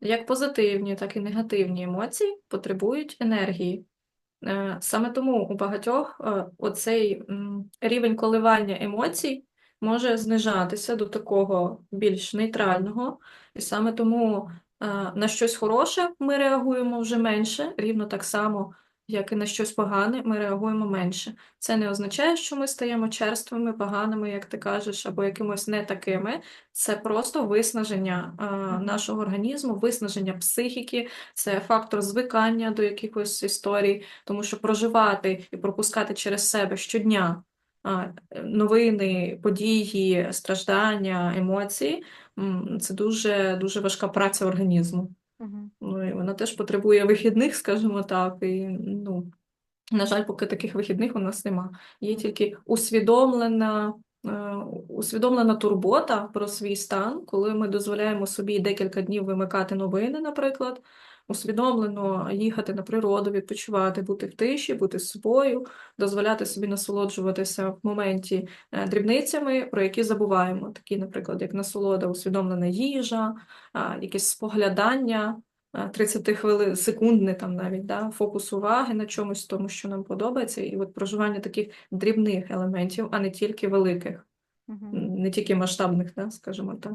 як позитивні, так і негативні емоції потребують енергії. Е, Саме тому у багатьох е, оцей рівень коливання емоцій може знижатися до такого більш нейтрального, і саме тому е, на щось хороше ми реагуємо вже менше, рівно так само, як і на щось погане, ми реагуємо менше. Це не означає, що ми стаємо черствими, поганими, як ти кажеш, або якимось не такими. Це просто виснаження е, нашого організму, виснаження психіки, це фактор звикання до якихось історій, тому що проживати і пропускати через себе щодня новини, події, страждання, емоції це дуже, дуже важка праця організму. Вона теж потребує вихідних, скажімо так. І, ну, на жаль, поки таких вихідних у нас нема. Є тільки усвідомлена, е, усвідомлена турбота про свій стан, коли ми дозволяємо собі декілька днів вимикати новини, наприклад, усвідомлено їхати на природу, відпочивати, бути в тиші, бути з собою, дозволяти собі насолоджуватися в моменті е, дрібницями, про які забуваємо, такі, наприклад, як насолода, усвідомлена їжа, якесь споглядання. 30 хвилин, секундне там навіть, да, фокус уваги на чомусь тому, що нам подобається, і от проживання таких дрібних елементів, а не тільки великих, угу. не тільки масштабних, да, скажімо так.